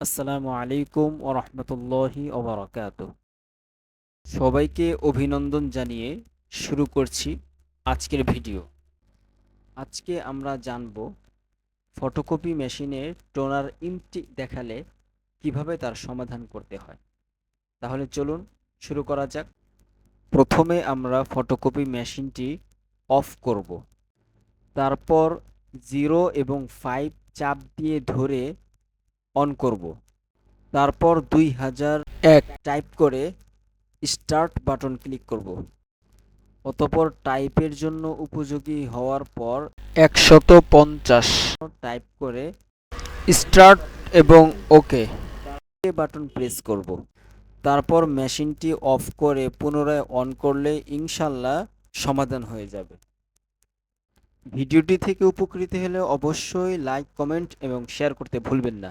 আসসালামু আলাইকুম ও রহমতুল্লাহি ওবরাকাত সবাইকে অভিনন্দন জানিয়ে শুরু করছি আজকের ভিডিও। আজকে আমরা জানব ফটোকপি মেশিনের টোনার ইমটি দেখালে কীভাবে তার সমাধান করতে হয়। তাহলে চলুন শুরু করা যাক। প্রথমে আমরা ফটোকপি মেশিনটি অফ করব। তারপর জিরো এবং ফাইভ চাপ দিয়ে ধরে অন করব। তারপর দুই হাজার এক টাইপ করে স্টার্ট বাটন ক্লিক করব। অতপর টাইপের জন্য উপযোগী হওয়ার পর একশত পঞ্চাশ টাইপ করে স্টার্ট এবং ওকে বাটন প্রেস করব। তারপর মেশিনটি অফ করে পুনরায় অন করলে ইনশাল্লাহ সমাধান হয়ে যাবে। ভিডিওটি থেকে উপকৃত হলে অবশ্যই লাইক, কমেন্ট এবং শেয়ার করতে ভুলবেন না।